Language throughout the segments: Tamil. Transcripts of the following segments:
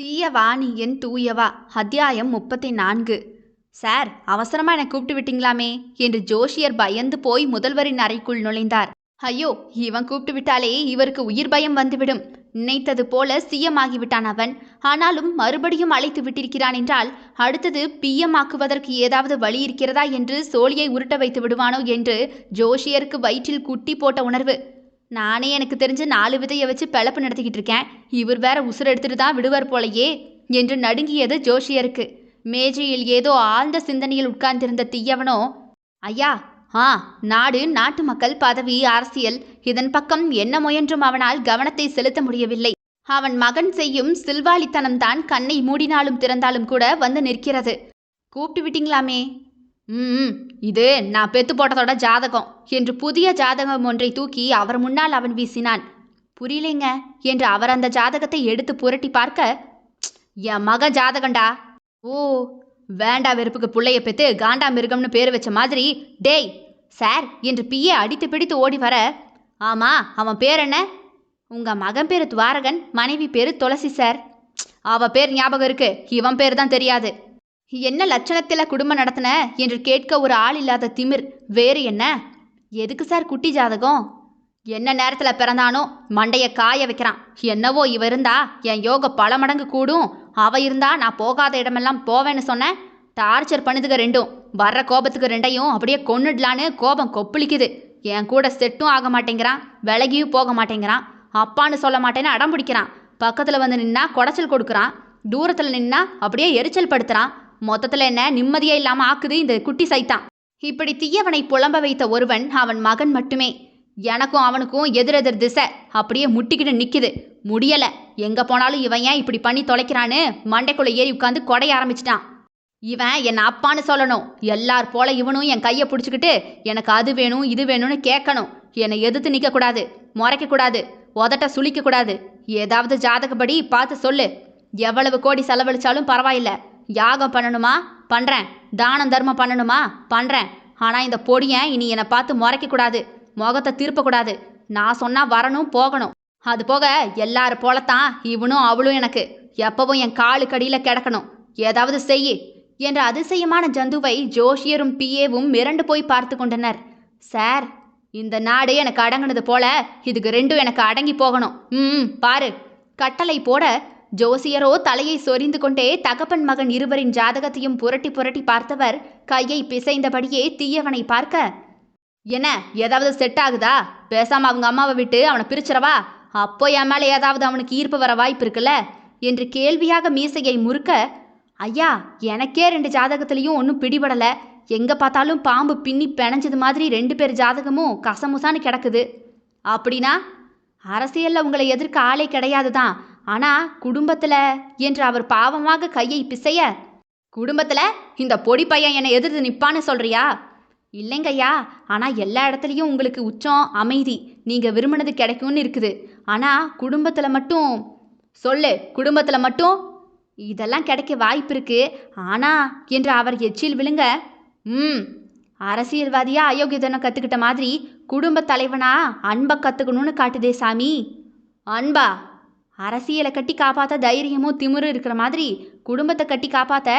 தீயவா நீ என் தூயவா? அத்தியாயம் முப்பத்தி நான்கு சார் அவசரமா என்னை கூப்பிட்டு விட்டீங்களாமே? என்று ஜோஷியர் பயந்து போய் முதல்வரின் அறைக்குள் நுழைந்தார். ஐயோ இவன் கூப்பிட்டு விட்டாலே இவருக்கு உயிர் பயம் வந்துவிடும். நினைத்தது போல சிஎம் ஆகிவிட்டான் அவன். ஆனாலும் மறுபடியும் அழைத்து விட்டிருக்கிறான் என்றால் அடுத்தது பிஎம் ஆக்குவதற்கு ஏதாவது வழி இருக்கிறதா என்று சோழியை உருட்ட வைத்து விடுவானோ என்று ஜோஷியருக்கு வயிற்றில் குட்டி போட்ட உணர்வு. நானே எனக்கு தெரிஞ்ச நாலு விதையை வச்சு பிழப்பு நடத்திக்கிட்டு இருக்கேன். இவர் வேற உசுர் எடுத்துட்டு தான் விடுவார் போலையே என்று நடுங்கியது ஜோஷியருக்கு. மேஜையில் ஏதோ ஆழ்ந்த சிந்தனையில் உட்கார்ந்திருந்த தீயவனோ ஐயா ஆ நாடு நாட்டு மக்கள் பதவி அரசியல் இதன் பக்கம் என்ன முயன்றும் அவனால் கவனத்தை செலுத்த முடியவில்லை. அவன் மகன் செய்யும் சில்வாளித்தனம்தான் கண்ணை மூடினாலும் திறந்தாலும் கூட வந்து நிற்கிறது. கூப்பிட்டு விட்டீங்களாமே? ம் இது நான் பெத்து போட்டதோட ஜாதகம் என்று புதிய ஜாதகம் ஒன்றை தூக்கி அவர் முன்னால் அவன் வீசினான். புரியலைங்க என்று அவர் அந்த ஜாதகத்தை எடுத்து புரட்டி பார்க்க என் மக ஜாதகண்டா? ஓ வேண்டா வெறுப்புக்கு பிள்ளைய பெத்து காண்டா மிருகம்னு பேர் வச்ச மாதிரி டேய் சார் என்று பிஏ அடித்து பிடித்து ஓடி வர ஆமா அவன் பேர் என்ன? உங்க மகன் பேரு துவாரகன் மனைவி பேரு துளசி சார். அவ பேர் ஞாபகம் இருக்கு இவன் பேர் தான் தெரியாது. என்ன லட்சணத்தில் குடும்பம் நடத்தின? என்று கேட்க ஒரு ஆள் இல்லாத திமிர். வேறு என்ன? எதுக்கு சார் குட்டி ஜாதகம்? என்ன நேரத்தில் பிறந்தானோ? மண்டையை காய வைக்கிறான். என்னவோ இவ இருந்தா? என் யோக பல மடங்கு கூடும். அவ இருந்தா நான் போகாத இடமெல்லாம் போவேன்னு சொன்னேன் டார்ச்சர் பண்ணுதுக ரெண்டும். வர்ற கோபத்துக்கு ரெண்டையும் அப்படியே கொன்னுடலான்னு கோபம் கொப்பளிக்குது. என் கூட செட்டும் ஆக மாட்டேங்கிறான். விலகியும் போக மாட்டேங்கிறான். அப்பான்னு சொல்ல மாட்டேன்னு அடம் பிடிக்கிறான். பக்கத்தில் வந்து நின்னா குடைச்சல் கொடுக்குறான். தூரத்தில் நின்னா அப்படியே எரிச்சல் படுத்துறான். மொத்தத்தில் என்ன? நிம்மதியே இல்லாமல் ஆக்குது இந்த குட்டி சைத்தான். இப்படி தீயவனை புலம்ப வைத்த ஒருவன் அவன் மகன் மட்டுமே. எனக்கும் அவனுக்கும் எதிரெதிர் திசை. அப்படியே முட்டிக்கிட்டு நிக்குது. முடியல. எங்க போனாலும் இவன் ஏன் இப்படி பண்ணி தொலைக்கிறான்னு மண்டைக்குள்ள ஏறி உட்காந்து கொடைய ஆரம்பிச்சிட்டான். இவன் என் அப்பான்னு சொல்லணும். எல்லார் போல இவனும் என் கையை பிடிச்சிக்கிட்டு எனக்கு அது வேணும் இது வேணும்னு கேட்கணும். என்னை எதிர்த்து நிற்கக்கூடாது முறைக்கக்கூடாது உதட்ட சுளிக்கக்கூடாது ஏதாவது ஜாதகப்படி பார்த்து சொல்லு. எவ்வளவு கோடி செலவழிச்சாலும் பரவாயில்ல. யாகம் பண்ணணுமா? பண்ணுறேன் தானம் தர்மம் பண்ணணுமா? பண்ணுறேன் ஆனால் இந்த பொடியன் இனி என்னை பார்த்து முறைக்கக்கூடாது முகத்தை திருப்பக்கூடாது நான் சொன்னால் வரணும் போகணும். அது போக எல்லாரு போலத்தான் இவனும் அவளும் எனக்கு. எப்பவும் என் காலுக்கடியில் கிடக்கணும். ஏதாவது செய் என்ற அதிசயமான ஜந்துவை ஜோஷியரும் பிஏவும் மிரண்டு போய் பார்த்து கொண்டனர். சார் இந்த நாடு எனக்கு அடங்குனது போல இதுக்கு ரெண்டும் எனக்கு அடங்கி போகணும். ம் பாரு. கட்டளை போட ஜோசியரோ தலையை சொரிந்து கொண்டே தகப்பன் மகன் இருவரின் ஜாதகத்தையும் புரட்டி புரட்டி பார்த்தவர் கையை பிசைந்தபடியே தீயவனை பார்க்க என்ன ஏதாவது செட் ஆகுதா? பேசாம அவங்க அம்மாவை விட்டு அவனை பிரிச்சிடவா அப்போ என் மேலே ஏதாவது அவனுக்கு ஈர்ப்பு வர வாய்ப்பு இருக்குல்ல? என்று கேள்வியாக மீசையை முறுக்க ஐயா எனக்கே ரெண்டு ஜாதகத்துலேயும் ஒன்றும் பிடிபடல. எங்கே பார்த்தாலும் பாம்பு பின்னி பிணைஞ்சது மாதிரி ரெண்டு பேர் ஜாதகமும் கசமுசான்னு கிடக்குது. அப்படின்னா அரசியலில் உங்களை எதிர்க்க ஆளே கிடையாது தான் ஆனால் குடும்பத்தில் என்று அவர் பாவமாக கையை பிசைய குடும்பத்தில் இந்த பொடி பையன் என்னை எதிர்த்து நிற்பான்னு சொல்றியா? இல்லைங்கய்யா ஆனால் எல்லா இடத்துலையும் உங்களுக்கு உச்சம் அமைதி நீங்கள் விரும்பினது கிடைக்கும்னு இருக்குது. ஆனால் குடும்பத்தில் மட்டும் சொல்லு குடும்பத்தில் மட்டும் இதெல்லாம் கிடைக்க வாய்ப்பு இருக்கு. ஆனா என்று அவர் எச்சில் விழுங்க ம் அரசியல்வாதியா அயோக்கியதனம் கற்றுக்கிட்ட மாதிரி குடும்ப தலைவனா அன்பை கற்றுக்கணும்னு காட்டுதே சாமி. அன்பா? அரசியலை கட்டி காப்பாற்ற தைரியமும் திமிரும் இருக்கிற மாதிரி குடும்பத்தை கட்டி காப்பாற்ற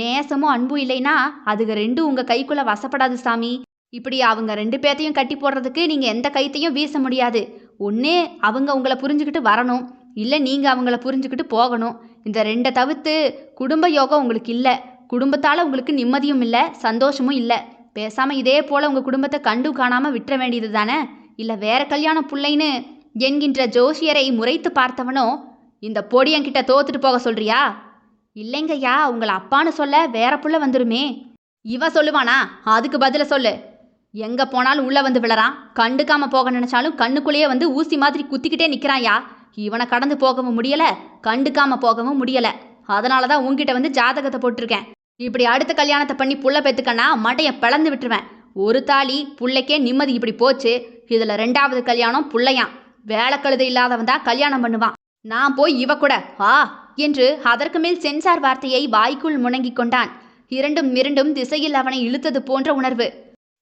நேசமும் அன்பும் இல்லைன்னா அதுக ரெண்டும் உங்கள் கைக்குள்ளே வசப்படாது சாமி. இப்படி அவங்க ரெண்டு பேர்த்தையும் கட்டி போடுறதுக்கு நீங்கள் எந்த கைத்தையும் வீச முடியாது. ஒன்று அவங்க உங்களை புரிஞ்சுக்கிட்டு வரணும். இல்லை நீங்கள் அவங்கள புரிஞ்சுக்கிட்டு போகணும். இந்த ரெண்டை தவிர்த்து குடும்ப யோகம் உங்களுக்கு இல்லை. குடும்பத்தால் உங்களுக்கு நிம்மதியும் இல்லை சந்தோஷமும் இல்லை. பேசாமல் இதே போல் உங்கள் குடும்பத்தை கண்டு காணாமல் விட்டுற வேண்டியது தானே இல்லை வேற கல்யாணம் பிள்ளைன்னு என்கின்ற ஜோசியரை முறைத்து பார்த்தவனோ இந்த பொடியங்கிட்ட தோத்துட்டு போக சொல்றியா? இல்லைங்கய்யா உங்களை அப்பான்னு சொல்ல வேற புள்ள வந்துருமே. இவ சொல்லுவானா? அதுக்கு பதில சொல்லு. எங்க போனாலும் உள்ள வந்து விழறான். கண்டுக்காம போக நினைச்சாலும் கண்ணுக்குள்ளேயே வந்து ஊசி மாதிரி குத்திக்கிட்டே நிக்கிறான்யா. இவனை கடந்து போகவும் முடியல கண்டுக்காம போகவும் முடியல. அதனால தான் உங்ககிட்ட வந்து ஜாதகத்தை போட்டிருக்கேன். இப்படி அடுத்த கல்யாணத்தை பண்ணி புள்ள பெத்துக்கன்னா மண்டைய பிளந்து விட்டுருவேன். ஒரு தாலி புள்ளைக்கே நிம்மதி இப்படி போச்சு. இதுல ரெண்டாவது கல்யாணம் புள்ளையான் வேலை கழுதை இல்லாதவன் தான் கல்யாணம் பண்ணுவான். நான் போய் இவ கூட வா என்று அதற்கு மேல் சென்சார் வார்த்தையை வாய்க்குள் முணங்கிக் கொண்டான். இரண்டும் மிரண்டும் திசையில் அவனை இழுத்தது போன்ற உணர்வு.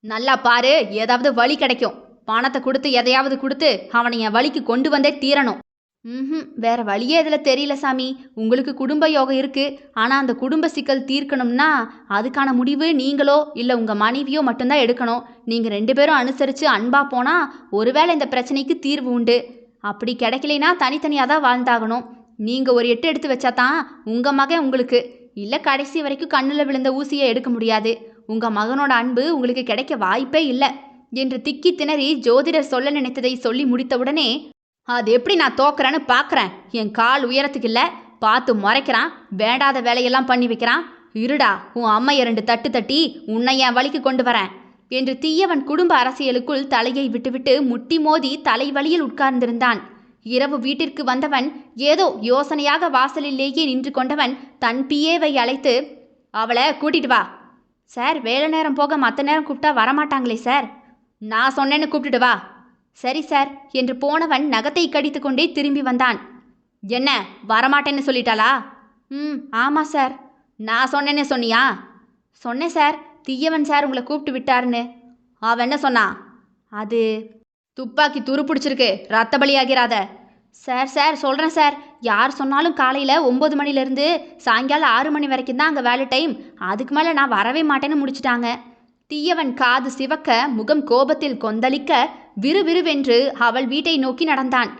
நல்லா பாரு ஏதாவது வழி கிடைக்கும். பணத்தை கொடுத்து எதையாவது கொடுத்து அவனை என் வழிக்கு கொண்டு வந்தே தீரணும். ம் வேற வழியே இதில் தெரியல சாமி. உங்களுக்கு குடும்ப யோகம் இருக்கு. ஆனால் அந்த குடும்ப சிக்கல் தீர்க்கணும்னா அதுக்கான முடிவு நீங்களோ இல்லை உங்கள் மனைவியோ மட்டும்தான் எடுக்கணும். நீங்கள் ரெண்டு பேரும் அனுசரித்து அன்பாக போனால் ஒருவேளை இந்த பிரச்சனைக்கு தீர்வு உண்டு. அப்படி கிடைக்கலைன்னா தனித்தனியாக தான் வாழ்ந்தாகணும். நீங்கள் ஒரு எட்டு எடுத்து வச்சா தான் உங்கள் மகன் உங்களுக்கு. இல்லை கடைசி வரைக்கும் கண்ணில் விழுந்த ஊசியை எடுக்க முடியாது. உங்கள் மகனோட அன்பு உங்களுக்கு கிடைக்க வாய்ப்பே இல்லை என்று திக்கி திணறி ஜோதிடர் சொல்ல நினைத்ததை சொல்லி முடித்தவுடனே அது எப்படி நான் தோக்குறேன்னு பார்க்குறேன் என் கால் உயரத்துக்கு இல்லை. பார்த்து முறைக்கிறான். வேண்டாத வேலையெல்லாம் பண்ணி வைக்கிறான். இருடா உன் அம்மையை ரெண்டு தட்டு தட்டி உன்னை என் வழிக்கு கொண்டு வரேன் என்று தீயவன் குடும்ப அரசியலுக்குள் தலையை விட்டுவிட்டு முட்டி மோதி தலைவலியில் உட்கார்ந்திருந்தான். இரவு வீட்டிற்கு வந்தவன் ஏதோ யோசனையாக வாசலிலேயே நின்று கொண்டவன் தன் பிஏவை அழைத்து அவளை கூட்டிட்டு வா. சார் வேலை நேரம் போக மற்ற நேரம் கூப்பிட்டா வரமாட்டாங்களே சார். நான் சொன்னேன்னு கூப்பிட்டுட்டு வா. சரி சார் என்று போனவன் நகத்தை கடித்து கொண்டே திரும்பி வந்தான். என்ன வரமாட்டேன்னு சொல்லிட்டாளா? ம் ஆமாம் சார். நான் சொன்னேன்னு சொன்னியா? சொன்னேன் சார். தீயவன் சார் உங்களை கூப்பிட்டு விட்டாருன்னு. அவன் என்ன சொன்னான் அது துப்பாக்கி துரு பிடிச்சிருக்கு ரத்த பலியாகிறாத. சார் சார் சொல்கிறேன் சார். யார் சொன்னாலும் காலையில் ஒம்பது மணிலேருந்து சாயங்காலம் ஆறு மணி வரைக்கும் தான் அங்கே வேலை டைம். அதுக்கு மேலே நான் வரவே மாட்டேன்னு முடிச்சிட்டாங்க. தீயவன் காது சிவக்க முகம் கோபத்தில் கொந்தளிக்க விறுவிறுவென்று அவள் வீட்டை நோக்கி நடந்தான்.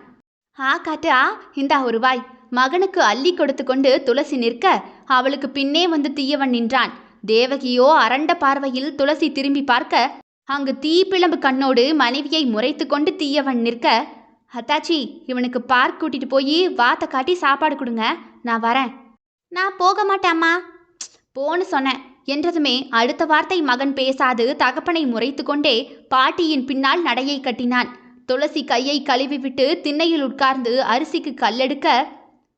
ஆ காட்டு ஆ இந்தா ஒரு வாய். மகனுக்கு அள்ளி கொடுத்து கொண்டு துளசி நிற்க அவளுக்கு பின்னே வந்து தீயவன் நின்றான். தேவகியோ அரண்ட பார்வையில் துளசி திரும்பி பார்க்க அங்கு தீப்பிழம்பு கண்ணோடு மனைவியை முறைத்து கொண்டு தீயவன் நிற்க அத்தாச்சி இவனுக்கு பார்க் கூட்டிட்டு போய் வாத்தை காட்டி சாப்பாடு கொடுங்க. நான் வரேன். நான் போக மாட்டேம்மா போன்னு சொன்னேன். என்றதுமே அடுத்த வார்த்தை மகன் பேசாது தகப்பனை முறைத்து கொண்டே பாட்டியின் பின்னால் நடையை கட்டினான். துளசி கையை கழுவிவிட்டு திண்ணையில் உட்கார்ந்து அரிசிக்கு கல்லெடுக்க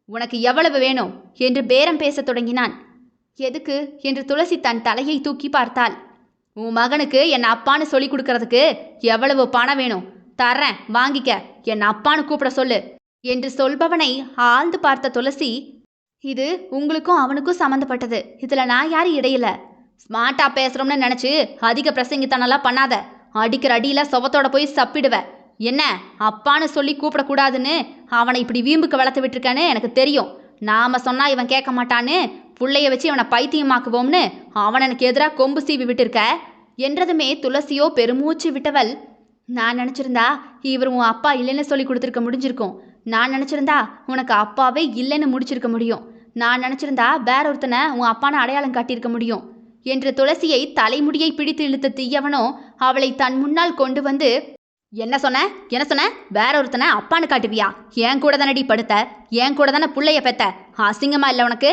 உனக்கு எவ்வளவு வேணும்? என்று பேரம் பேசத் தொடங்கினான். எதுக்கு? என்று துளசி தன் தலையை தூக்கி பார்த்தாள். உன் மகனுக்கு என் அப்பான்னு சொல்லி கொடுக்கறதுக்கு எவ்வளவு பணம் வேணும்? தர்றேன் வாங்கிக்க. என் அப்பான்னு கூப்பிட சொல்லு. என்று சொல்பவனை ஆழ்ந்து பார்த்த துளசி இது உங்களுக்கும் அவனுக்கும் சம்மந்தப்பட்டது இதில் நான் யாரும் இடையில. ஸ்மார்ட்டாக பேசுகிறோம்னு நினச்சி அதிக பிரசங்கித்தனெல்லாம் பண்ணாத. அடிக்கிற அடியில் சுவத்தோட போய் சப்பிடுவேன் என்ன? அப்பான்னு சொல்லி கூப்பிடக்கூடாதுன்னு அவனை இப்படி வீம்புக்கு வளர்த்து விட்டுருக்கேன்னு எனக்கு தெரியும். நாம சொன்னால் இவன் கேட்க மாட்டான்னு புள்ளைய வச்சு இவனை பைத்தியமாக்குவோம்னு அவன் எனக்கு எதிராக கொம்பு சீவி விட்டிருக்க. என்றதுமே துளசியோ பெருமூச்சு விட்டவள். நான் நினச்சிருந்தா இவர் உன் அப்பா இல்லைன்னு சொல்லி கொடுத்துருக்க முடிஞ்சிருக்கும். நான் நினச்சிருந்தா உனக்கு அப்பாவே இல்லைன்னு முடிச்சிருக்க முடியும். நான் நினச்சிருந்தா வேற ஒருத்தனை உன் அப்பான அடையாளம் காட்டியிருக்க முடியும். என்று துளசியை தலைமுடியை பிடித்து இழுத்த தீயவனோ அவளை தன் முன்னால் கொண்டு வந்து என்ன சொன்ன? என்ன சொன்ன? வேற ஒருத்தனை அப்பான்னு காட்டுவியா? என் கூட தானடி படுத்த? என் கூட தானே புள்ளைய பெத்த? அசிங்கமா இல்லை உனக்கு?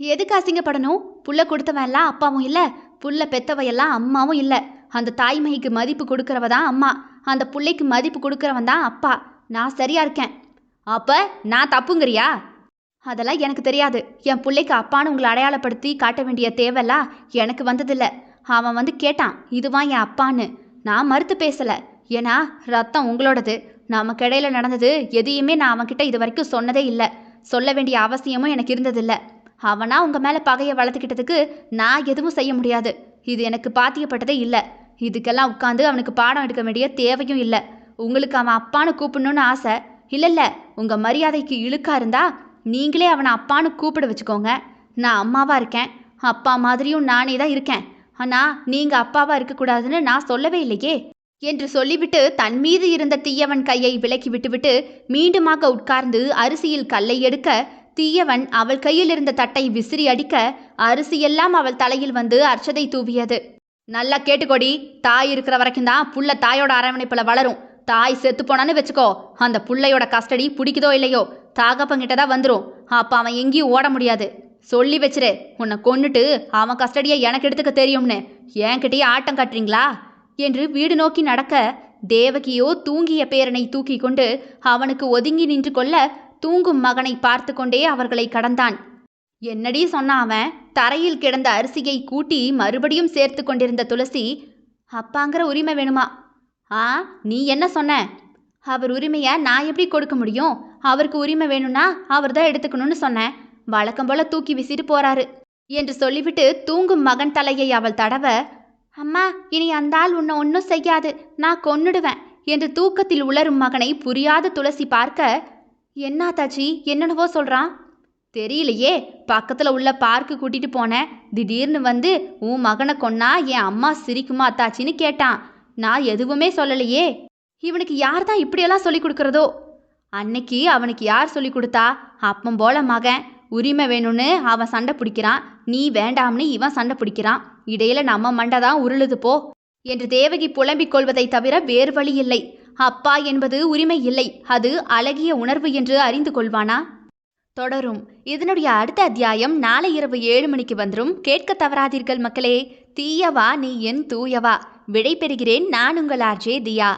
எதுக்கு அசிங்கப்படணும்? புள்ள கொடுத்தவன் எல்லாம் அப்பாவும் இல்லை. புள்ள பெத்தவ எல்லாம் அம்மாவும் இல்லை. அந்த தாய்மைக்கு மதிப்பு கொடுக்கறவ தான் அம்மா. அந்த புள்ளைக்கு மதிப்பு கொடுக்கறவன் தான் அப்பா. நான் சரியா இருக்கேன். அப்ப நான் தப்புங்கிறியா? அதெல்லாம் எனக்கு தெரியாது. என் பிள்ளைக்கு அப்பான்னு உங்களை அடையாளப்படுத்தி காட்ட வேண்டிய தேவைலாம் எனக்கு வந்ததில்ல. அவன் வந்து கேட்டான் இதுவா என் அப்பான்னு? நான் மறுத்து பேசல. ஏன்னா ரத்தம் உங்களோடது. நமக்கு இடையில நடந்தது எதையுமே நான் அவன்கிட்ட இது வரைக்கும் சொன்னதே இல்லை. சொல்ல வேண்டிய அவசியமும் எனக்கு இருந்ததில்ல. அவனா உங்க மேல பகையை வளர்த்துக்கிட்டதுக்கு நான் எதுவும் செய்ய முடியாது. இது எனக்கு பாத்தியப்பட்டதே இல்லை. இதுக்கெல்லாம் உட்காந்து அவனுக்கு பாடம் எடுக்க வேண்டிய தேவையும் இல்லை. உங்களுக்கு அவன் அப்பான்னு கூப்பிடணும்னு ஆசை? இல்லை இல்லை. உங்கள் மரியாதைக்கு இழுக்கா இருந்தா நீங்களே அவனை அப்பான்னு கூப்பிட வச்சுக்கோங்க. நான் அம்மாவாக இருக்கேன். அப்பா மாதிரியும் நானே தான் இருக்கேன். ஆனால் நீங்கள் அப்பாவாக இருக்கக்கூடாதுன்னு நான் சொல்லவே இல்லையே. என்று சொல்லிவிட்டு தன் மீது இருந்த தீயவன் கையை விலக்கி விட்டுவிட்டு மீண்டுமாக உட்கார்ந்து அரிசியில் கல்லை எடுக்க தீயவன் அவள் கையில் இருந்த தட்டை விசிறி அடிக்க அரிசியெல்லாம் அவள் தலையில் வந்து அர்ச்சதை தூவியது. நல்லா கேட்டுக்கோடி தாய் இருக்கிற வரைக்கும் தான் புள்ள தாயோட அரவணைப்பில் வளரும். தாய் செத்து போனான்னு வச்சுக்கோ. அந்த புள்ளையோட கஸ்டடி பிடிக்குதோ இல்லையோ? தாகப்பங்கிட்ட தான் வந்துடும் அப்போ அவன் எங்கேயும் ஓட முடியாது. சொல்லி வச்சிரு. உன்னை கொன்னுட்டு அவன் கஸ்டடியை எனக்கு எடுத்துக்க தெரியும்னு. என்கிட்டயே ஆட்டம் காட்டுறீங்களா? என்று வீடு நோக்கி நடக்க தேவகியோ தூங்கிய பேரனை தூக்கி கொண்டு அவனுக்கு ஒதுங்கி நின்று கொள்ள தூங்கும் மகனை பார்த்து கொண்டே அவர்களை கடந்தான். என்னடி சொன்னான் அவன்? தரையில் கிடந்த அரிசியை கூட்டி மறுபடியும் சேர்த்து கொண்டிருந்த துளசி அப்பாங்கிற உரிமை வேணுமா? ஆ நீ என்ன சொன்ன? அவர் உரிமையை நான் எப்படி கொடுக்க முடியும்? அவருக்கு உரிமை வேணும்னா அவர் தான் எடுத்துக்கணும்னு சொன்னேன். வழக்கம் போல தூக்கி வீசிட்டு போறாரு. என்று சொல்லிவிட்டு தூங்கும் மகன் தலையை அவள் தடவ அம்மா இனி அந்த ஆள் உன்னை ஒன்றும் செய்யாது. நான் கொன்னுடுவேன் என்று தூக்கத்தில் உளரும் மகனை புரியாத துளசி பார்க்க என்ன தாச்சி என்னென்னவோ சொல்கிறான் தெரியலையே. பக்கத்தில் உள்ள பார்க்கு கூட்டிட்டு போனேன். திடீர்னு வந்து உன் மகனை கொன்னா என் அம்மா சிரிக்குமா அத்தாச்சின்னு கேட்டான். நான் எதுவுமே சொல்லலையே. இவனுக்கு யார் தான் இப்படியெல்லாம் சொல்லி கொடுக்கறதோ? அன்னைக்கு அவனுக்கு யார் சொல்லி கொடுத்தா? அப்பம் போல மகன். உரிமை வேணும்னு அவன் சண்டை பிடிக்கிறான். நீ வேண்டாம்னு இவன் சண்டை பிடிக்கிறான். இடையில நம்ம மண்டை தான் உருளுது போ. என்று தேவகி புலம்பிக் கொள்வதை தவிர வேறு வழி இல்லை. அப்பா என்பது உரிமை இல்லை. அது அழகிய உணர்வு என்று அறிந்து கொள்வானா? தொடரும். இதனுடைய அடுத்த அத்தியாயம் நாளை இரவு ஏழு மணிக்கு வந்துரும். கேட்க தவறாதீர்கள் மக்களே. தீயவா நீ என் தூயவா. விடை பெறுகிறேன் நான் உங்கள் ஆர்ஜே தியா.